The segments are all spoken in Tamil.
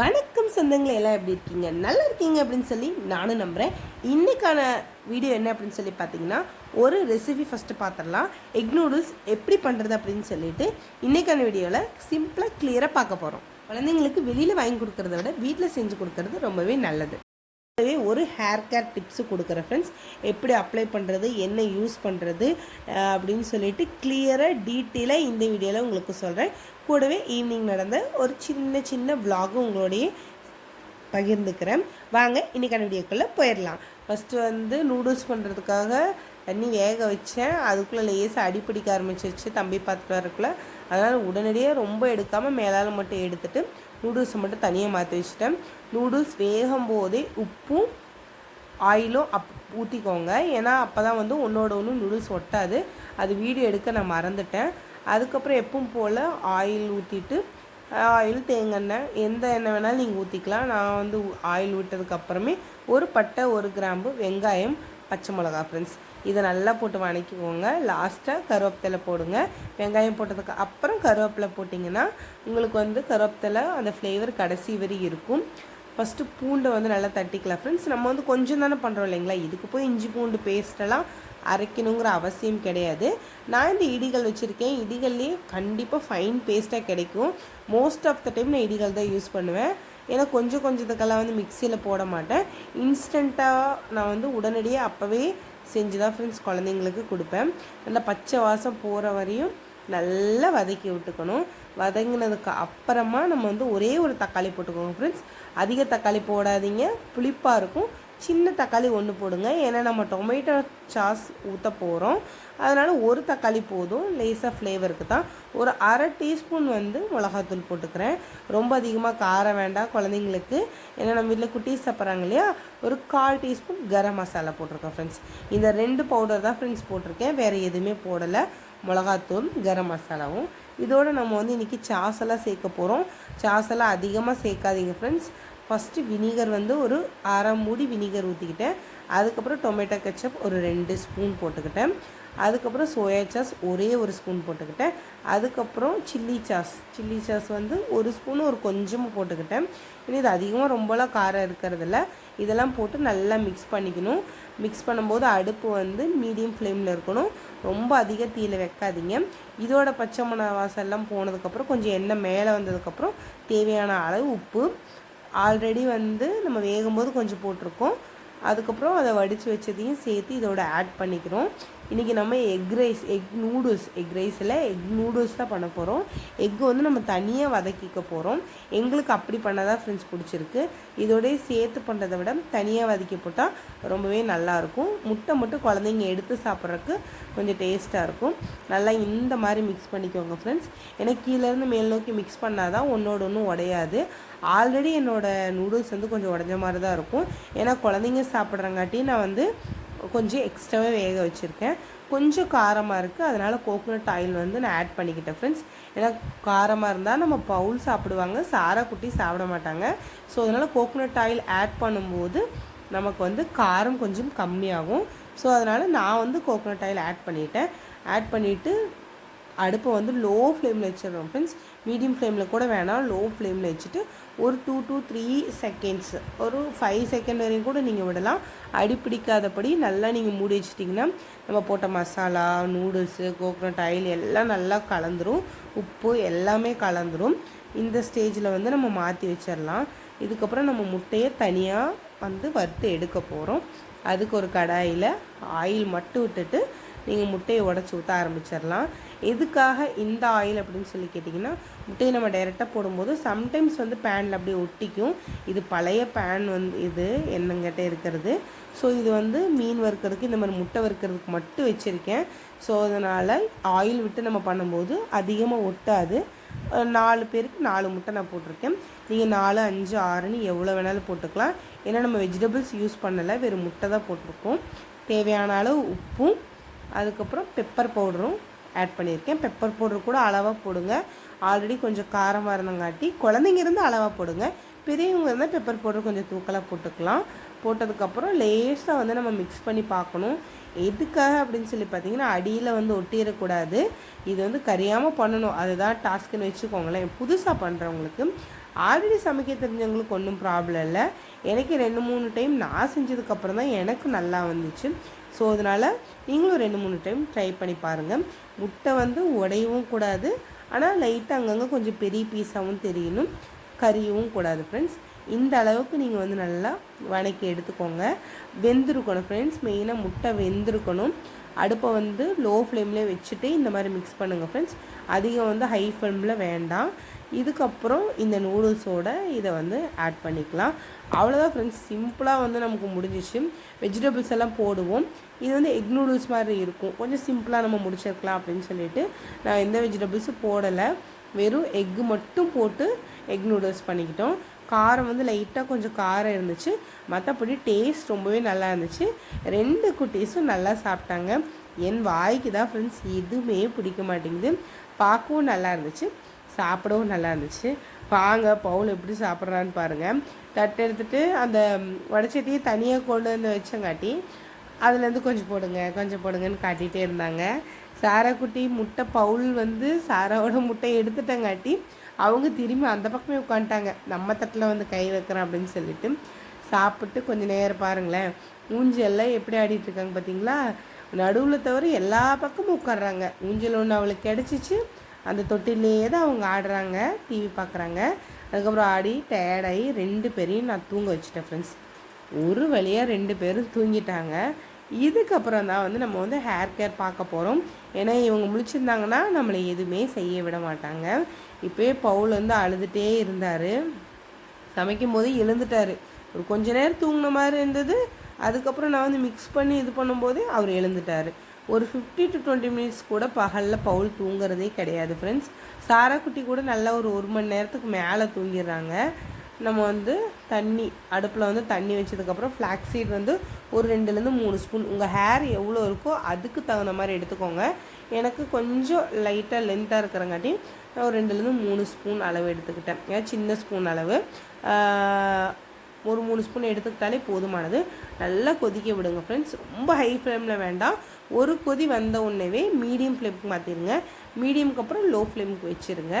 வணக்கம் சொந்தங்களை எல்லாம் எப்படி இருக்கீங்க? நல்லா இருக்கீங்க அப்படின்னு சொல்லி நானும் நம்புகிறேன் இன்றைக்கான வீடியோ என்ன அப்படின்னு சொல்லி பார்த்தீங்கன்னா ஒரு ரெசிபி ஃபஸ்ட்டு பார்த்துடலாம் எக் நூடுல்ஸ் எப்படி பண்ணுறது அப்படின்னு சொல்லிட்டு இன்றைக்கான வீடியோவில் சிம்பிளாக கிளியராக பார்க்க போகிறோம் குழந்தைங்களுக்கு வெளியில் வாங்கி கொடுக்கறத விட வீட்டில் செஞ்சு கொடுக்கறது ரொம்பவே நல்லது. கூடவே ஒரு ஹேர் கேர் டிப்ஸு கொடுக்குறேன் ஃப்ரெண்ட்ஸ் எப்படி அப்ளை பண்ணுறது என்ன யூஸ் பண்ணுறது அப்படின்னு சொல்லிட்டு கிளியராக டீட்டெயிலாக இந்த வீடியோவில் உங்களுக்கு சொல்கிறேன் கூடவே ஈவினிங் நடந்த ஒரு சின்ன சின்ன vlog-உம் உங்களோடையே பகிர்ந்துக்கிறேன். வாங்க இன்றைக்கான வீடியோக்குள்ளே போயிடலாம் ஃபஸ்ட்டு வந்து நூடுல்ஸ் பண்ணுறதுக்காக தண்ணி வேக வச்சேன். அதுக்குள்ளே லேசாக அடிப்பிடிக்க ஆரம்பிச்சிருச்சு தம்பி பார்த்துட்டு வரக்குள்ளே அதனால் உடனடியாக ரொம்ப எடுக்காமல் மேலால் மட்டும் எடுத்துகிட்டு நூடுல்ஸை மட்டும் தனியாக மாற்றி வச்சுட்டேன். நூடுல்ஸ் வேகும் போதே உப்பும் ஆயிலும் அப் ஊற்றிக்கோங்க ஏன்னா அப்போ தான் வந்து ஒன்றோட ஒன்று நூடுல்ஸ் ஒட்டாது. அது வீடியோ எடுக்க நான் மறந்துட்டேன். அதுக்கப்புறம் எப்பவும் போல் ஆயில் ஊற்றிட்டு ஆயில் தேங்காய் எந்த எண்ணெய் வேணாலும் நீங்கள் ஊற்றிக்கலாம் நான் வந்து ஆயில் விட்டதுக்கப்புறமே ஒரு பட்டை ஒரு கிராம்பு வெங்காயம் பச்சை மிளகா ஃப்ரெண்ட்ஸ் இதை நல்லா போட்டு வணக்கிக்கோங்க. லாஸ்ட்டாக கருவேப்பிலை போடுங்க. வெங்காயம் போட்டதுக்கு அப்புறம் கருவேப்பிலை போட்டிங்கன்னா உங்களுக்கு வந்து கருவேப்பிலை அந்த ஃப்ளேவர் கடைசி வரி இருக்கும். ஃபஸ்ட்டு பூண்டை வந்து நல்லா தட்டிக்கலாம் ஃப்ரெண்ட்ஸ் நம்ம வந்து கொஞ்சம் தானே பண்ணுறோம் இல்லைங்களா? இதுக்கு போய் இஞ்சி பூண்டு பேஸ்ட்டெல்லாம் அரைக்கணுங்கிற அவசியம் கிடையாது. நான் இந்த இடிகள் வச்சுருக்கேன். இடிகள்லேயே கண்டிப்பாக ஃபைன் பேஸ்ட்டாக கிடைக்கும். மோஸ்ட் ஆஃப் த டைம் நான் இடிகள் தான் யூஸ் பண்ணுவேன். ஏன்னா கொஞ்சம் கொஞ்சத்துக்கெல்லாம் வந்து மிக்சியில் போட மாட்டேன். இன்ஸ்டண்ட்டாக நான் வந்து உடனடியாக அப்போவே செஞ்சு தான் ஃப்ரெண்ட்ஸ் குழந்தைங்களுக்கு கொடுப்பேன். நல்லா பச்சை வாசம் போகிற வரையும் நல்லா வதக்கி விட்டுக்கணும். வதங்கினதுக்கு அப்புறமா நம்ம வந்து ஒரே ஒரு தக்காளி போட்டுக்கோங்க ஃப்ரெண்ட்ஸ் அதிக தக்காளி போடாதீங்க. புளிப்பாக இருக்கும். சின்ன தக்காளி ஒன்று போடுங்க. ஏன்னா நம்ம டொமேட்டோ சாஸ் ஊற்ற போகிறோம் அதனால் ஒரு தக்காளி போதும். லேசாக ஃப்ளேவருக்கு தான். ஒரு அரை டீஸ்பூன் வந்து மிளகாத்தூள் போட்டுக்கிறேன். ரொம்ப அதிகமாக காரம் வேண்டாம் குழந்தைங்களுக்கு. ஏன்னா நம்ம வீட்டில் குட்டீஸ் சாப்பிட்றாங்க இல்லையா? ஒரு கால் டீஸ்பூன் கரம் மசாலா போட்டிருக்கேன் ஃப்ரெண்ட்ஸ் இந்த ரெண்டு பவுடர் தான் ஃப்ரெண்ட்ஸ் போட்டிருக்கேன். வேறு எதுவுமே போடலை. மிளகாத்தூள் கரம் மசாலாவும். இதோடு நம்ம வந்து இன்றைக்கி சாஸெல்லாம் சேர்க்க போகிறோம் சாஸ் எல்லாம் அதிகமாக சேர்க்காதீங்க ஃப்ரெண்ட்ஸ் ஃபஸ்ட்டு வினிகர் வந்து ஒரு அரை மூடி வினிகர் ஊற்றிக்கிட்டேன் அதுக்கப்புறம் டொமேட்டோ கெச்சப் ஒரு ரெண்டு ஸ்பூன் போட்டுக்கிட்டேன். அதுக்கப்புறம் சோயா சாஸ் ஒரே ஒரு ஸ்பூன் போட்டுக்கிட்டேன். அதுக்கப்புறம் சில்லி சாஸ். சில்லி சாஸ் வந்து ஒரு ஸ்பூன் ஒரு கொஞ்சமாக போட்டுக்கிட்டேன். இனி இது அதிகமாக ரொம்பலாம் காரம் இருக்கிறதில்ல. இதெல்லாம் போட்டு நல்லா மிக்ஸ் பண்ணிக்கணும். மிக்ஸ் பண்ணும்போது அடுப்பு வந்து மீடியம் ஃப்ளேமில் இருக்கணும். ரொம்ப அதிக தீயில் வைக்காதீங்க. இதோட பச்சை மண வாசல்லாம் போனதுக்கப்புறம் கொஞ்சம் எண்ணெய் மேலே வந்ததுக்கப்புறம் தேவையான அளவு உப்பு ஆல்ரெடி வந்து நம்ம வேகும்போது கொஞ்சம் போட்டிருக்கோம். அதுக்கப்புறம் அதை வடித்து வச்சதையும் சேர்த்து இதோட ஆட் பண்ணிக்கிறோம். இன்றைக்கி நம்ம egg rice egg noodles egg ரைஸில் எக் நூடுல்ஸ் தான் பண்ண போகிறோம் எக்கு வந்து நம்ம தனியாக வதக்கிக்க போகிறோம் எங்களுக்கு அப்படி பண்ண தான் ஃப்ரெண்ட்ஸ் பிடிச்சிருக்கு. இதோடய சேர்த்து பண்ணுறதை விட தனியாக வதக்கி போட்டால் ரொம்பவே நல்லாயிருக்கும் முட்டை மட்டும் குழந்தைங்க எடுத்து சாப்பிட்றதுக்கு கொஞ்சம் டேஸ்ட்டாக இருக்கும். நல்லா இந்த மாதிரி மிக்ஸ் பண்ணிக்கோங்க ஃப்ரெண்ட்ஸ் ஏன்னா கீழேருந்து மேல் நோக்கி மிக்ஸ் பண்ணால் தான் ஒன்றோட ஒன்றும் உடையாது. ஆல்ரெடி என்னோடய நூடுல்ஸ் வந்து கொஞ்சம் உடஞ்ச மாதிரி தான் இருக்கும். ஏன்னா குழந்தைங்க சாப்பிட்றங்காட்டி நான் வந்து கொஞ்சம் எக்ஸ்ட்ராவே வேக வச்சுருக்கேன். கொஞ்சம் காரமாக இருக்குது அதனால் கோகோனட் ஆயில் வந்து நான் ஆட் பண்ணிக்கிட்டேன் ஃப்ரெண்ட்ஸ் ஏன்னா காரமாக இருந்தால் நம்ம பவுல் சாப்பிடுவாங்க. சாரா குட்டி சாப்பிட மாட்டாங்க. ஸோ அதனால் கோகோனட் ஆயில் ஆட் பண்ணும்போது நமக்கு வந்து காரம் கொஞ்சம் கம்மியாகும். ஸோ அதனால் நான் வந்து கோகோனட் ஆயில் ஆட் பண்ணிட்டேன். ஆட் பண்ணிவிட்டு அடுப்பை வந்து லோ ஃப்ளேமில் வச்சிடணும் ஃப்ரெண்ட்ஸ் மீடியம் ஃப்ளேமில் கூட வேணாம். லோ ஃப்ளேமில் வச்சுட்டு ஒரு டூ டூ த்ரீ செகண்ட்ஸ் ஒரு ஃபைவ் செகண்ட் வரையும் கூட நீங்கள் விடலாம். அடிப்பிடிக்காதபடி நல்லா நீங்கள் மூடி வச்சிட்டிங்கன்னா நம்ம போட்ட மசாலா நூடுல்ஸு கோகோனட் ஆயில் எல்லாம் நல்லா கலந்துரும். உப்பு எல்லாமே கலந்துரும். இந்த ஸ்டேஜில் வந்து நம்ம மாற்றி வச்சிடலாம். இதுக்கப்புறம் நம்ம முட்டையை தனியாக வந்து வறுத்து எடுக்க போகிறோம் அதுக்கு ஒரு கடாயில் ஆயில் மட்டும் விட்டுட்டு நீங்கள் முட்டையை உடச்சி ஊற்ற ஆரம்பிச்சிடலாம். எதுக்காக இந்த ஆயில் அப்படின்னு சொல்லி கேட்டிங்கன்னா முட்டையை நம்ம டைரெக்டாக போடும்போது சம்டைம்ஸ் வந்து பேனில் அப்படியே ஒட்டிக்கும். இது பழைய பேன் வந்து இது என்னங்கிட்ட இருக்கிறது. ஸோ இது வந்து மீன் வறுக்கிறதுக்கு இந்த மாதிரி முட்டை வறுக்கிறதுக்கு மட்டும் வச்சுருக்கேன். ஸோ அதனால் ஆயில் விட்டு நம்ம பண்ணும்போது அதிகமாக ஒட்டாது. நாலு பேருக்கு நாலு முட்டை நான் போட்டிருக்கேன். நீங்கள் நாலு அஞ்சு ஆறுன்னு எவ்வளோ வேணாலும் போட்டுக்கலாம். ஏன்னா நம்ம வெஜிடபிள்ஸ் யூஸ் பண்ணலை வெறும் முட்டை தான் போட்டிருக்கோம். தேவையான அளவு உப்பும் அதுக்கப்புறம் பெப்பர் பவுடரும் ஆட் பண்ணியிருக்கேன். பெப்பர் பவுடர் கூட அளவாக போடுங்க. ஆல்ரெடி கொஞ்சம் காரமாக இருந்தங்காட்டி குழந்தைங்க இருந்து அளவாக போடுங்க. பெரியவங்க இருந்தால் பெப்பர் பவுடர் கொஞ்சம் தூக்கலாக போட்டுக்கலாம். போட்டதுக்கப்புறம் லேஸாக வந்து நம்ம மிக்ஸ் பண்ணி பார்க்கணும். எதுக்காக அப்படின்னு சொல்லி பார்த்தீங்கன்னா அடியில் வந்து ஒட்டிடக்கூடாது. இது வந்து கரியாமல் பண்ணணும். அதுதான் டாஸ்க்குன்னு வச்சுக்கோங்களேன். புதுசாக பண்ணுறவங்களுக்கு ஆல்ரெடி சமைக்க தெரிஞ்சவங்களுக்கு ஒன்றும் ப்ராப்ளம் இல்லை. எனக்கு ரெண்டு மூணு டைம் நான் செஞ்சதுக்கப்புறம் தான் எனக்கு நல்லா வந்துச்சு. ஸோ அதனால் நீங்களும் ரெண்டு மூணு டைம் ட்ரை பண்ணி பாருங்கள் முட்டை வந்து உடையவும் கூடாது. ஆனால் லைட்டாக அங்கங்கே கொஞ்சம் பெரிய பீஸாகவும் தெரியணும். கறியவும் கூடாது ஃப்ரெண்ட்ஸ் இந்த அளவுக்கு நீங்கள் வந்து நல்லா வணக்கி எடுத்துக்கோங்க. வெந்திருக்கணும் ஃப்ரெண்ட்ஸ் மெயினாக முட்டை வெந்திருக்கணும். அடுப்பை வந்து லோ ஃப்ளேம்லேயே வச்சுட்டு இந்த மாதிரி மிக்ஸ் பண்ணுங்கள் ஃப்ரெண்ட்ஸ் அதிகம் வந்து ஹை ஃப்ளேமில் வேண்டாம். இதுக்கப்புறம் இந்த நூடுல்ஸோட இதை வந்து ஆட் பண்ணிக்கலாம். அவ்வளோதான் ஃப்ரெண்ட்ஸ் சிம்பிளாக வந்து நமக்கு முடிஞ்சிச்சு. வெஜிடபிள்ஸ் எல்லாம் போடுவோம். இது வந்து எக் நூடுல்ஸ் மாதிரி இருக்கும். கொஞ்சம் சிம்பிளாக நம்ம முடிச்சிருக்கலாம் அப்படின்னு சொல்லிட்டு நான் எந்த வெஜிடபிள்ஸும் போடலை. வெறும் எக்கு மட்டும் போட்டு எக் நூடுல்ஸ் பண்ணிக்கிட்டோம். காரம் வந்து லைட்டாக கொஞ்சம் காரம் இருந்துச்சு. மற்றபடி டேஸ்ட் ரொம்பவே நல்லா இருந்துச்சு. ரெண்டு குட்டீஸும் நல்லா சாப்பிட்டாங்க. என் வாய்க்கு தான் ஃப்ரெண்ட்ஸ் எதுவுமே பிடிக்க மாட்டேங்குது. பார்க்கவும் நல்லா இருந்துச்சு. சாப்பிடவும் நல்லா இருந்துச்சு. வாங்க பவுல் எப்படி சாப்பிட்றான்னு பாருங்கள் தட்டு எடுத்துகிட்டு அந்த வடச்சட்டியை தனியாக கொண்டு வந்து வச்சங்காட்டி அதுலேருந்து கொஞ்சம் போடுங்க கொஞ்சம் போடுங்கன்னு காட்டிகிட்டே இருந்தாங்க. சாராக்குட்டி முட்டை பவுல் வந்து சாராவோட முட்டை எடுத்துட்டங்காட்டி அவங்க திரும்பி அந்த பக்கமே உட்காந்துட்டாங்க. நம்ம தட்டில் வந்து கை வைக்கிறேன் அப்படின்னு சொல்லிட்டு. சாப்பிட்டு கொஞ்சம் நேரம் பாருங்களேன். ஊஞ்சல்லாம் எப்படி ஆடிட்டு இருக்காங்க பார்த்தீங்களா நடுவில் தவிர எல்லா பக்கமும் உட்காடுறாங்க ஊஞ்சல் ஒன்று அவளுக்கு கிடச்சிச்சு. அந்த தொட்டிலேயே தான் அவங்க ஆடுறாங்க டிவி பார்க்குறாங்க. அதுக்கப்புறம் ஆடி டயர்டாகி ரெண்டு பேரையும் நான் தூங்க வச்சுட்டேன் ஃப்ரெண்ட்ஸ் ஒரு வழியாக ரெண்டு பேரும் தூங்கிட்டாங்க. இதுக்கப்புறம் தான் வந்து நம்ம வந்து ஹேர் கேர் பார்க்க போகிறோம் ஏன்னா இவங்க முழிச்சிருந்தாங்கன்னா நம்மளை எதுவுமே செய்ய விட மாட்டாங்க. இப்போயே பவுல் வந்து அழுதுகிட்டே இருந்தார். சமைக்கும் போது எழுந்துட்டார். ஒரு கொஞ்ச நேரம் தூங்கின மாதிரி இருந்தது. அதுக்கப்புறம் நான் வந்து மிக்ஸ் பண்ணி இது பண்ணும்போது அவர் எழுந்துட்டார். ஒரு ஃபிஃப்டி டு டுவெண்ட்டி மினிட்ஸ் கூட பகலில் பவுல் தூங்குறதே கிடையாது ஃப்ரெண்ட்ஸ் சாராக்குட்டி கூட நல்லா ஒரு ஒரு மணி நேரத்துக்கு மேலே தூங்கிடுறாங்க. நம்ம வந்து தண்ணி அடுப்பில் வந்து தண்ணி வச்சதுக்கப்புறம் ஃப்ளாக் சீட் வந்து ஒரு ரெண்டுலேருந்து மூணு ஸ்பூன் உங்கள் ஹேர் எவ்வளோ இருக்கோ அதுக்கு தகுந்த மாதிரி எடுத்துக்கோங்க. எனக்கு கொஞ்சம் லைட்டாக லென்த்தாக இருக்கிறங்காட்டி நான் ஒரு ரெண்டுலேருந்து மூணு ஸ்பூன் அளவு எடுத்துக்கிட்டேன். ஏன்னா சின்ன ஸ்பூன் அளவு. ஒரு மூணு ஸ்பூன் எடுத்துக்கிட்டாலே போதுமானது. நல்லா கொதிக்க விடுங்க ஃப்ரெண்ட்ஸ் ரொம்ப ஹை ஃப்ளேமில் வேண்டாம். ஒரு கொதி வந்த உடனேவே மீடியம் ஃப்ளேமுக்கு மாற்றிடுங்க மீடியமுக்கு அப்புறம் லோ ஃப்ளேமுக்கு வச்சுருங்க.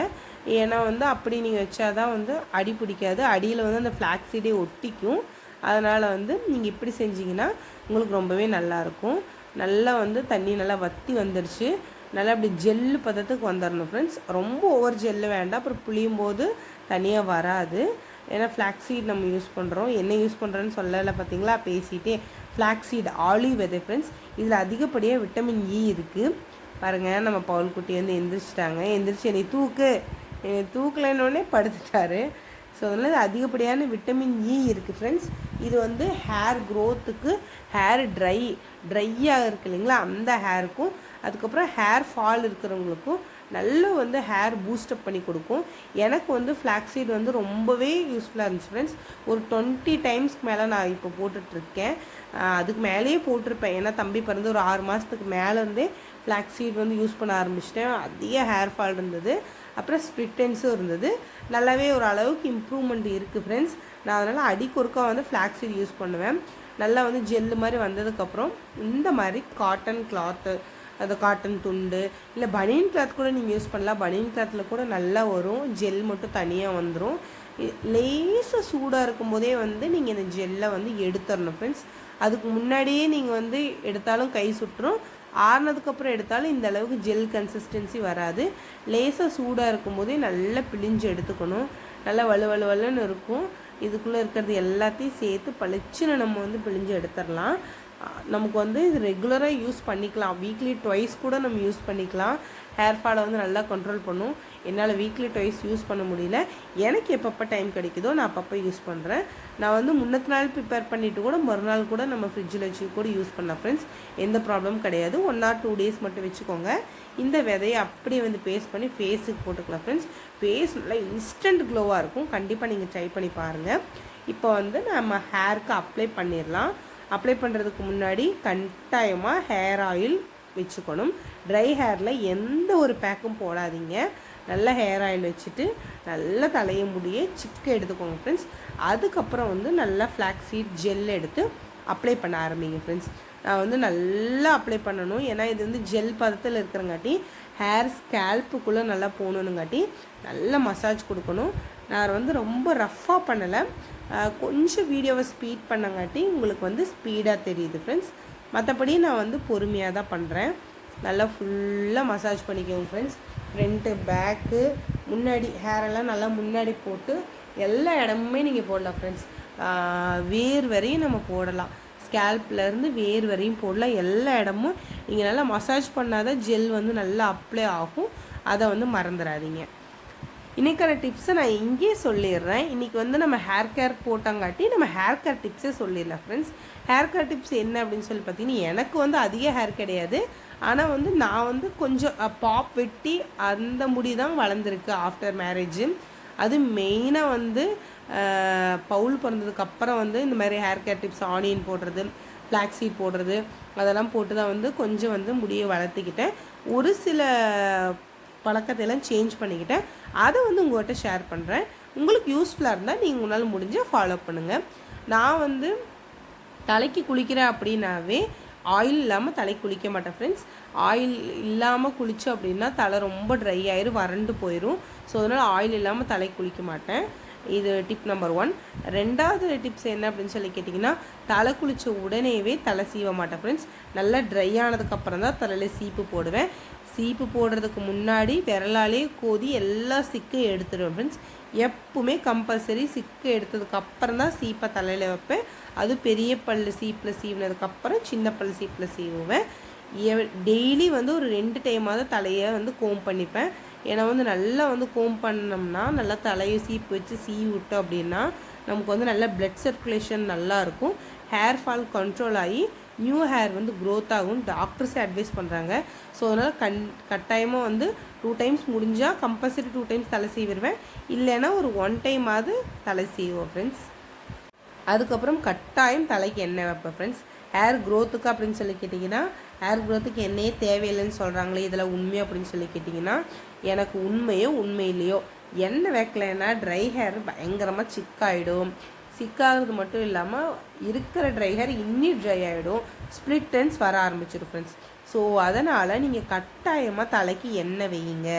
ஏன்னா வந்து அப்படி நீங்கள் வச்சாதான் வந்து அடி பிடிக்காது. அடியில் வந்து அந்த ஃப்ளாக் சீடே ஒட்டிக்கும். அதனால் வந்து நீங்கள் இப்படி செஞ்சிங்கன்னா உங்களுக்கு ரொம்பவே நல்லாயிருக்கும் நல்லா வந்து தண்ணி நல்லா வற்றி வந்துடுச்சு நல்லா அப்படி ஜெல்லு பதத்துக்கு வந்துடணும் ஃப்ரெண்ட்ஸ் ரொம்ப ஓவர் ஜெல்லு வேண்டாம். அப்புறம் புளியும் போது தனியாக வராது. ஏன்னா ஃப்ளாக்ஸீட் நம்ம யூஸ் பண்ணுறோம் என்ன யூஸ் பண்ணுறோன்னு சொல்லலை பார்த்தீங்களா பேசிகிட்டே ஃப்ளாக்ஸீட் ஆலிவ் வெதை ஃப்ரெண்ட்ஸ் இதில் அதிகப்படியாக விட்டமின் இ e இருக்குது பாருங்கள் நம்ம பவுல் குட்டி வந்து எந்திரிச்சிட்டாங்க. எந்திரிச்சு என்னை தூக்கு. என்னை தூக்கலைன்னொடனே படுத்துட்டாரு. ஸோ அதனால் அதிகப்படியான விட்டமின் இ இருக்குது ஃப்ரெண்ட்ஸ் இது வந்து ஹேர் க்ரோத்துக்கு ஹேர் ட்ரை ட்ரையாக இருக்குது இல்லைங்களா? அந்த ஹேருக்கும் அதுக்கப்புறம் ஹேர் ஃபால் இருக்கிறவங்களுக்கும் நல்ல வந்து ஹேர் பூஸ்டப் பண்ணி கொடுக்கும். எனக்கு வந்து ஃப்ளாக்ஸீட் வந்து ரொம்பவே யூஸ்ஃபுல்லாக இருந்துச்சு ஃப்ரெண்ட்ஸ் ஒரு டுவெண்ட்டி டைம்ஸ்க்கு மேலே நான் இப்போ போட்டுட்ருக்கேன். அதுக்கு மேலேயே போட்டிருப்பேன். ஏன்னா தம்பி பிறந்து ஒரு ஆறு மாதத்துக்கு மேலேருந்தே ஃப்ளாக்ஸீட் வந்து யூஸ் பண்ண ஆரம்பிச்சிட்டேன். அதிக ஹேர் ஃபால் இருந்தது. அப்புறம் ஸ்ப்ளிட்டன்ஸும் இருந்தது. நல்லாவே ஒரு அளவுக்கு இம்ப்ரூவ்மெண்ட் இருக்குது ஃப்ரெண்ட்ஸ் நான் அதனால் அடிக்கு ஒருக்கா வந்து ஃப்ளாக்ஸீட் யூஸ் பண்ணுவேன். நல்லா வந்து ஜெல்லு மாதிரி வந்ததுக்கப்புறம் இந்த மாதிரி காட்டன் கிளாத்து அது காட்டன் துண்டு. இல்லை பனியன் கிளாத் கூட நீங்கள் யூஸ் பண்ணலாம். பனியன் கிளாத்தில் கூட நல்லா வரும். ஜெல் மட்டும் தனியாக வந்துடும் லேசாக சூடாக இருக்கும்போதே வந்து நீங்கள் இந்த ஜெல்லை வந்து எடுத்துடணும் ஃப்ரெண்ட்ஸ் அதுக்கு முன்னாடியே நீங்கள் வந்து எடுத்தாலும் கை சுட்டுரும். ஆறுனதுக்கப்புறம் எடுத்தாலும் இந்த அளவுக்கு ஜெல் கன்சிஸ்டன்சி வராது. லேசாக சூடாக இருக்கும்போதே நல்லா பிழிஞ்சு எடுத்துக்கணும். நல்லா வலு வலு வலுன்னு இருக்கும். இதுக்குள்ளே இருக்கிறது எல்லாத்தையும் சேர்த்து பளிச்சுன்னு நம்ம வந்து பிழிஞ்சு எடுத்துடலாம் நமக்கு வந்து இது ரெகுலராக யூஸ் பண்ணிக்கலாம். வீக்லி ட்வைஸ் கூட நம்ம யூஸ் பண்ணிக்கலாம். ஹேர் ஃபாலை வந்து நல்லா கண்ட்ரோல் பண்ணும். என்னால் வீக்லி ட்வைஸ் யூஸ் பண்ண முடியல. எனக்கு எப்பப்போ டைம் கிடைக்குதோ நான் அப்பப்போ யூஸ் பண்ணுறேன் நான் வந்து முன்னத்து நாள் ப்ரிப்பேர் பண்ணிவிட்டு கூட மறுநாள் கூட நம்ம ஃப்ரிட்ஜில் வச்சு கூட யூஸ் பண்ணலாம் ஃப்ரெண்ட்ஸ் எந்த ப்ராப்ளமும் கிடையாது. ஒன் ஆர் டூ டேஸ் மட்டும் வச்சுக்கோங்க. இந்த விதையை அப்படியே வந்து பேஸ்ட் பண்ணி ஃபேஸுக்கு போட்டுக்கலாம் ஃப்ரெண்ட்ஸ் ஃபேஸ் நல்லா இன்ஸ்டன்ட் க்ளோவாக இருக்கும். கண்டிப்பாக நீங்கள் ட்ரை பண்ணி பாருங்கள் இப்போ வந்து நம்ம ஹேருக்கு அப்ளை பண்ணிடலாம். அப்ளை பண்ணுறதுக்கு முன்னாடி கட்டாயமாக ஹேர் ஆயில் வச்சுக்கணும். ட்ரை ஹேரில் எந்த ஒரு பேக்கும் போடாதீங்க. நல்ல ஹேர் ஆயில் வச்சுட்டு நல்ல தலையை முடிய சிக்கு எடுத்துக்கோங்க ஃப்ரெண்ட்ஸ் அதுக்கப்புறம் வந்து நல்லா ஃப்ளாக் சீட் ஜெல் எடுத்து அப்ளை பண்ண ஆரம்பிங்க ஃப்ரெண்ட்ஸ் நான் வந்து நல்லா அப்ளை பண்ணணும். ஏன்னா இது வந்து ஜெல் பதத்தில் இருக்கிறங்காட்டி ஹேர் ஸ்கேல்ப்புக்குள்ளே நல்லா போகணுங்காட்டி நல்லா மசாஜ் கொடுக்கணும். நான் வந்து ரொம்ப ரஃப்பாக பண்ணலை. கொஞ்சம் வீடியோவை ஸ்பீட் பண்ணங்காட்டி உங்களுக்கு வந்து ஸ்பீடாக தெரியுது ஃப்ரெண்ட்ஸ் மற்றபடி நான் வந்து பொறுமையாக தான் பண்ணுறேன் நல்லா ஃபுல்லாக மசாஜ் பண்ணிக்கோங்க ஃப்ரெண்ட்ஸ் ஃப்ரண்ட்டு பேக்கு முன்னாடி ஹேரெல்லாம் நல்லா முன்னாடி போட்டு எல்லா இடமுமே நீங்கள் போடலாம் ஃப்ரெண்ட்ஸ் வேர் வரையும் நம்ம போடலாம். ஸ்கேல்ப்லேருந்து வேர் வரையும் போடலாம். எல்லா இடமும் நீங்கள் நல்லா மசாஜ் பண்ணாதான் ஜெல் வந்து நல்லா அப்ளை ஆகும். அதை வந்து மறந்துடாதீங்க. இன்றைக்கான டிப்ஸை நான் இங்கேயே சொல்லிடுறேன். இன்றைக்கி வந்து நம்ம ஹேர் கேர் போட்டாங்காட்டி நம்ம ஹேர் கேர் டிப்ஸே சொல்லிடலாம் ஃப்ரெண்ட்ஸ் ஹேர் கேர் டிப்ஸ் என்ன அப்படின்னு சொல்லி பார்த்தீங்கன்னா எனக்கு வந்து அதிக ஹேர் கிடையாது. ஆனால் வந்து நான் வந்து கொஞ்சம் பாப் வெட்டி அந்த முடி தான் வளர்ந்துருக்கு ஆஃப்டர் மேரேஜ் அது மெயினாக வந்து பவுல் பிறந்ததுக்கப்புறம் வந்து இந்த மாதிரி ஹேர் கேர் டிப்ஸ் ஆனியன் போடுறது ஃப்ளாக் சீட் போடுறது அதெல்லாம் போட்டு தான் வந்து கொஞ்சம் வந்து முடியை வளர்த்துக்கிட்டேன். ஒரு சில பழக்கத்தையெல்லாம் சேஞ்ச் பண்ணிக்கிட்டேன். அதை வந்து உங்கள்கிட்ட ஷேர் பண்ணுறேன் உங்களுக்கு யூஸ்ஃபுல்லாக இருந்தால் நீங்கள் உங்களால் முடிஞ்சால் ஃபாலோ பண்ணுங்கள் நான் வந்து தலைக்கு குளிக்கிறேன் அப்படின்னாவே ஆயில் இல்லாமல் தலை குளிக்க மாட்டேன் ஃப்ரெண்ட்ஸ் ஆயில் இல்லாமல் குளித்தோம் அப்படின்னா தலை ரொம்ப ட்ரை ஆயிரும் வறண்டு போயிடும் ஸோ அதனால் ஆயில் இல்லாமல் தலை குளிக்க மாட்டேன். இது டிப் நம்பர் ஒன் ரெண்டாவது டிப்ஸ் என்ன அப்படின்னு சொல்லி கேட்டிங்கன்னா தலை குளித்த உடனேவே தலை சீவ மாட்டேன் ஃப்ரெண்ட்ஸ் நல்லா ட்ரை ஆனதுக்கப்புறம் தான் தலையில் சீப்பு போடுவேன். சீப்பு போடுறதுக்கு முன்னாடி விரலாலே கோதி எல்லா சிக்கையும் எடுத்துடுவேன் ஃப்ரெண்ட்ஸ் எப்பவுமே கம்பல்சரி சிக்கு எடுத்ததுக்கு அப்புறம் தான் சீப்பை தலையில் வைப்பேன். அது பெரிய பல் சீப்பில் சீவினதுக்கப்புறம் சின்ன பல் சீப்பில் சீவுவேன். டெய்லி வந்து ஒரு ரெண்டு டைமாவது தலையை வந்து கோம் பண்ணிப்பேன். ஏன்னா வந்து நல்லா வந்து கோம் பண்ணோம்னா நல்லா தலையை சீப்பு வச்சு சீவி விட்டோம் அப்படின்னா நமக்கு வந்து நல்லா பிளட் சர்க்குலேஷன் நல்லாயிருக்கும் ஹேர் ஃபால் கண்ட்ரோல் ஆகி நியூ ஹேர் வந்து க்ரோத் ஆகும் டாக்டர்ஸே அட்வைஸ் பண்ணுறாங்க ஸோ அதனால் கண் கட்டாயமாக வந்து டூ டைம்ஸ் முடிஞ்சால் கம்பல்சரி டூ டைம்ஸ் தலை சீவிடுவேன். இல்லைன்னா ஒரு ஒன் டைமாவது தலை சீவோம் ஃப்ரெண்ட்ஸ் அதுக்கப்புறம் கட்டாயம் தலைக்கு எண்ணெய் வைப்பேன் ஃப்ரெண்ட்ஸ் ஹேர் க்ரோத்துக்கு அப்படின்னு சொல்லி கேட்டிங்கன்னா ஹேர் க்ரோத்துக்கு எண்ணெயே தேவையில்லைன்னு சொல்கிறாங்களே இதில் உண்மை அப்படின்னு சொல்லி கேட்டிங்கன்னா எனக்கு உண்மையோ உண்மையிலையோ எண்ணெய் வைக்கலைன்னா ட்ரை ஹேர் பயங்கரமாக சிக்காயிடும். சிக்காகிறது மட்டும் இல்லாமல் இருக்கிற ட்ரை ஹேர் இன்னி ட்ரை ஆகிடும் ஸ்ப்ளிட் டென்ஸ் வர ஆரம்பிச்சிடும் ஃப்ரெண்ட்ஸ் ஸோ அதனால் நீங்கள் கட்டாயமாக தலைக்கு எண்ணெய் வையுங்க.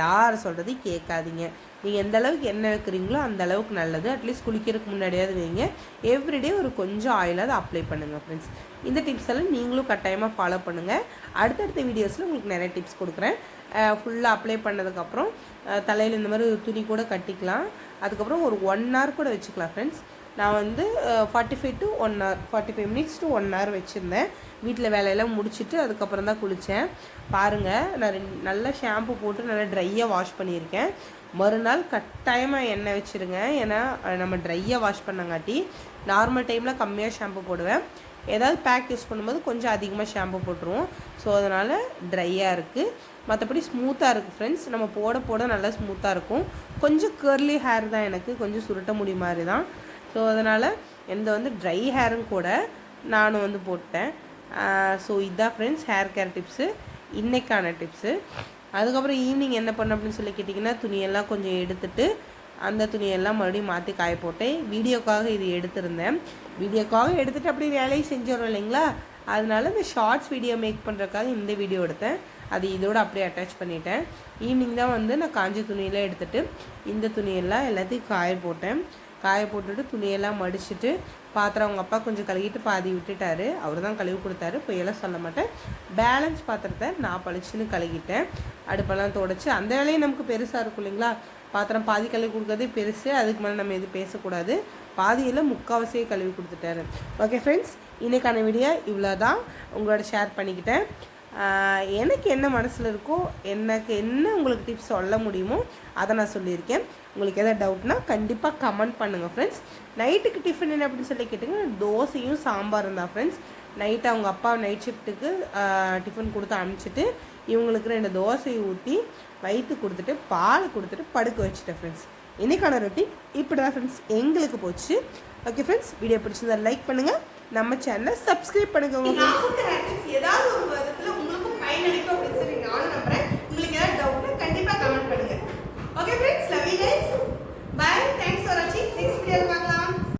யார் சொல்கிறது கேட்காதீங்க. நீங்கள் எந்த அளவுக்கு எண்ணெய் வைக்கிறீங்களோ அந்த அளவுக்கு நல்லது. அட்லீஸ்ட் குளிக்கிறதுக்கு முன்னாடியாவது வைங்க. எவ்ரிடே ஒரு கொஞ்சம் ஆயிலாவது அப்ளை பண்ணுங்கள் ஃப்ரெண்ட்ஸ் இந்த டிப்ஸ் எல்லாம் நீங்களும் கட்டாயமாக ஃபாலோ பண்ணுங்கள் அடுத்தடுத்த வீடியோஸில் உங்களுக்கு நிறைய டிப்ஸ் கொடுக்குறேன். ஃபுல்லாக அப்ளை பண்ணதுக்கப்புறம் தலையில் இந்த மாதிரி துணி கூட கட்டிக்கலாம். அதுக்கப்புறம் ஒரு ஒன் ஹவர் கூட வச்சுக்கலாம் ஃப்ரெண்ட்ஸ் நான் வந்து forty five to one hour forty five minutes to one hour வச்சுருந்தேன். வீட்டில் வேலையெல்லாம் முடிச்சுட்டு அதுக்கப்புறம் தான் குளித்தேன் பாருங்கள் நான் நல்லா ஷாம்பு போட்டு நல்லா ட்ரையாக வாஷ் பண்ணியிருக்கேன். மறுநாள் கட்டாயமாக எண்ணெய் வச்சுருங்க. ஏன்னா நம்ம ட்ரையாக வாஷ் பண்ணங்காட்டி நார்மல் டைமில் கம்மியாக ஷாம்பு போடுவேன். ஏதாவது பேக் யூஸ் பண்ணும்போது கொஞ்சம் அதிகமாக ஷாம்பு போட்டுருவோம். ஸோ அதனால் ட்ரையாக இருக்குது மற்றபடி ஸ்மூத்தாக இருக்குது ஃப்ரெண்ட்ஸ் நம்ம போட போட நல்லா ஸ்மூத்தாக இருக்கும். கொஞ்சம் கர்லி ஹேர் தான் எனக்கு. கொஞ்சம் சுருட்ட முடி மாதிரி தான். ஸோ அதனால் எந்த வந்து ட்ரை ஹேரும் கூட நானும் வந்து போட்டேன் ஸோ இதுதான் ஃப்ரெண்ட்ஸ் ஹேர் கேர் டிப்ஸு இன்றைக்கான டிப்ஸு அதுக்கப்புறம் ஈவினிங் என்ன பண்ண அப்படின்னு சொல்லி கேட்டிங்கன்னா துணியெல்லாம் கொஞ்சம் எடுத்துட்டு அந்த துணியெல்லாம் மறுபடியும் மாற்றி காய போட்டேன். வீடியோக்காக இது எடுத்திருந்தேன். வீடியோக்காக எடுத்துகிட்டு அப்படியே வேலையை செஞ்சிடறோம் இல்லைங்களா? அதனால இந்த ஷார்ட்ஸ் வீடியோ மேக் பண்ணுறதுக்காக இந்த வீடியோ எடுத்தேன். அது இதோடு அப்படியே அட்டாச் பண்ணிட்டேன். ஈவினிங் தான் வந்து நான் காஞ்ச துணியெல்லாம் எடுத்துகிட்டு இந்த துணியெல்லாம் எல்லாத்தையும் காய போட்டேன். காய போட்டுட்டு துணியெல்லாம் மடிச்சுட்டு பாத்திரம் அவங்க அப்பா கொஞ்சம் கழுவிட்டு பாதி விட்டுட்டாரு. அவர் தான் கழுவி கொடுத்தாரு. பொய்யெல்லாம் சொல்ல மாட்டேன். பேலன்ஸ் பாத்திரத்தை நான் பளிச்சுன்னு கழுவிட்டேன் அடுப்பெல்லாம் தொடச்சி அந்த வேலையும் நமக்கு பெருசாக இருக்கும் இல்லைங்களா? பாத்திரம் பாதி கழுவி கொடுக்கறதே பெருசு. அதுக்கு மேலே நம்ம எதுவும் பேசக்கூடாது. பாதியில் முக்கால்வாசியை கழுவி கொடுத்துட்டாரு. ஓகே ஃப்ரெண்ட்ஸ் இன்றைக்கான வீடியோ இவ்வளோ தான் உங்களோட ஷேர் பண்ணிக்கிட்டேன். எனக்கு என்ன மனசில் இருக்கோ எனக்கு என்ன உங்களுக்கு டிப்ஸ் சொல்ல முடியுமோ அதை நான் சொல்லியிருக்கேன். உங்களுக்கு எதாவது டவுட்னா கண்டிப்பாக கமெண்ட் பண்ணுங்கள் ஃப்ரெண்ட்ஸ் நைட்டுக்கு டிஃபன் என்ன அப்படின்னு சொல்லி கேட்டிங்கன்னா தோசையும் சாம்பார் இருந்தால் ஃப்ரெண்ட்ஸ் நைட்டு அவங்க அப்பா நைட் ஷிஃப்ட்டுக்கு டிஃபன் கொடுத்து அனுப்பிச்சிட்டு இவங்களுக்கு ரெண்டு தோசையை ஊற்றி வயிற்று கொடுத்துட்டு பால் கொடுத்துட்டு படுக்க வச்சுட்டேன் ஃப்ரெண்ட்ஸ் இன்றைக்கான ரொட்டி இப்படி தான் ஃப்ரெண்ட்ஸ் எங்களுக்கு போச்சு. ஓகே ஃப்ரெண்ட்ஸ் வீடியோ பிடிச்சிருந்தா லைக் பண்ணுங்கள் நம்ம சேனலை சப்ஸ்கிரைப் பண்ணுங்க ஏதாவது ஒரு விதத்தில் உங்களுக்கு பயனளிக்கும் அப்படின்னு சொல்லி நானும் உங்களுக்கு ஏதாவது டவுட்னா கண்டிப்பாக கமெண்ட் பண்ணுங்க. Okay friends love you Bye. Thanks for watching. Next video.